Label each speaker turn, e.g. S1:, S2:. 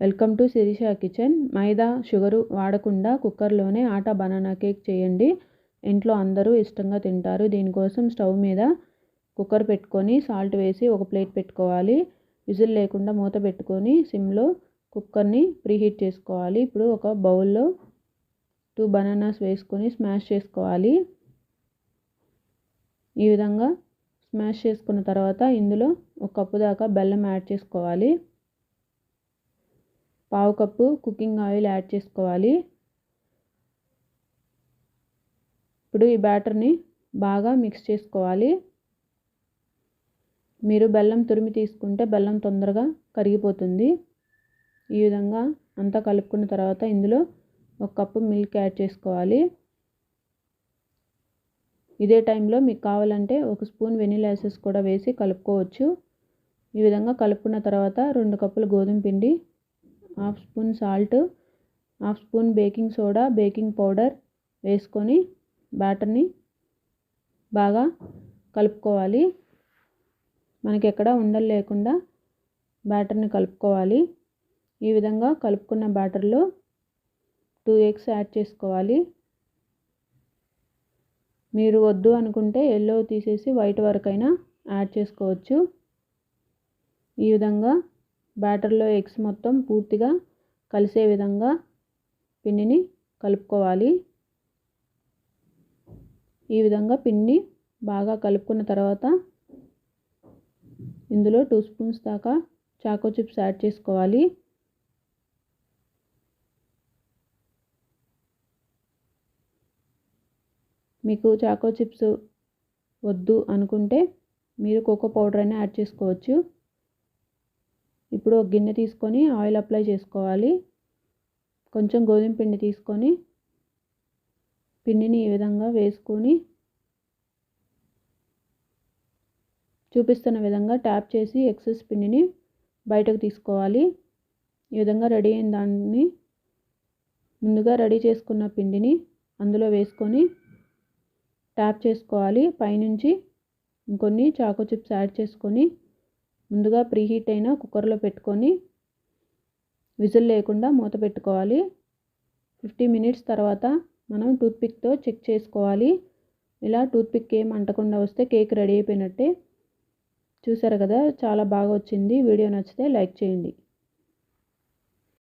S1: Welcome to Sirisha kitchen. Maida sugar వాడకుండా కుక్కర్లోనే ఆటా banana cake చేయండి. ఇంట్లో అందరూ ఇష్టంగా తింటారు. దీనికోసం స్టవ్ మీద కుక్కర్ పెట్టుకొని సాల్ట్ వేసి ఒక ప్లేట్ పెట్టుకోవాలి. విజిల్ లేకుండా మూత పెట్టుకొని సిమ్లో కుక్కర్ని ప్రీహీట్ చేసుకోవాలి. ఇప్పుడు ఒక బౌల్లో టూ బనానాస్ వేసుకొని స్మాష్ చేసుకోవాలి. ఈ విధంగా స్మాష్ చేసుకున్న తర్వాత ఇందులో ఒక కప్పు దాకా బెల్లం యాడ్ చేసుకోవాలి. పావు కప్పు కుకింగ్ ఆయిల్ యాడ్ చేసుకోవాలి. ఇప్పుడు ఈ బ్యాటర్ని బాగా మిక్స్ చేసుకోవాలి. మీరు బెల్లం తురిమి తీసుకుంటే బెల్లం తొందరగా కరిగిపోతుంది. ఈ విధంగా అంతా కలుపుకున్న తర్వాత ఇందులో ఒక కప్పు మిల్క్ యాడ్ చేసుకోవాలి. ఇదే టైంలో మీకు కావాలంటే ఒక స్పూన్ వెనీలా ఎసెస్ కూడా వేసి కలుపుకోవచ్చు. ఈ విధంగా కలుపుకున్న తర్వాత రెండు కప్పులు గోధుమ పిండి half spoon salt half spoon baking soda baking powder వేసుకొని బ్యాటర్ని బాగా కలుపుకోవాలి. మనకి ఎక్కడ ఉండలు లేకుండా బ్యాటర్ని కలుపుకోవాలి. ఈ విధంగా కలుపుకున్న బ్యాటర్లో టూ ఎగ్స్ యాడ్ చేసుకోవాలి. మీరు వద్దు అనుకుంటే ఎల్లో తీసేసి వైట్ వరకైనా యాడ్ చేసుకోవచ్చు. ఈ విధంగా బ్యాటర్లో ఎగ్స్ మొత్తం పూర్తిగా కలిసే విధంగా పిండిని కలుపుకోవాలి. ఈ విధంగా పిండి బాగా కలుపుకున్న తర్వాత ఇందులో టూ స్పూన్స్ దాకా చాకో చిప్స్ యాడ్ చేసుకోవాలి. మీకు చాకో చిప్స్ వద్దు అనుకుంటే మీరు కోకో పౌడర్ అయినా యాడ్ చేసుకోవచ్చు. ఇప్పుడు ఒక గిన్నె తీసుకొని ఆయిల్ అప్లై చేసుకోవాలి. కొంచెం గోధుమ పిండి తీసుకొని పిండిని ఈ విధంగా వేసుకొని చూపిస్తున్న విధంగా ట్యాప్ చేసి ఎక్సెస్ పిండిని బయటకు తీసుకోవాలి. ఈ విధంగా రెడీ అయిన దాన్ని ముందుగా రెడీ చేసుకున్న పిండిని అందులో వేసుకొని ట్యాప్ చేసుకోవాలి. పైనుంచి ఇంకొన్ని చాకో చిప్స్ యాడ్ చేసుకొని ముందుగా ప్రీహీట్ అయిన కుక్కర్లో పెట్టుకొని విజిల్ లేకుండా మూత పెట్టుకోవాలి. ఫిఫ్టీ మినిట్స్ తర్వాత మనం టూత్పిక్తో చెక్ చేసుకోవాలి. ఇలా టూత్పిక్ ఏం అంటకుండా వస్తే కేక్ రెడీ అయిపోయినట్టే. చూసారు కదా చాలా బాగా వచ్చింది. వీడియో నచ్చితే లైక్ చేయండి.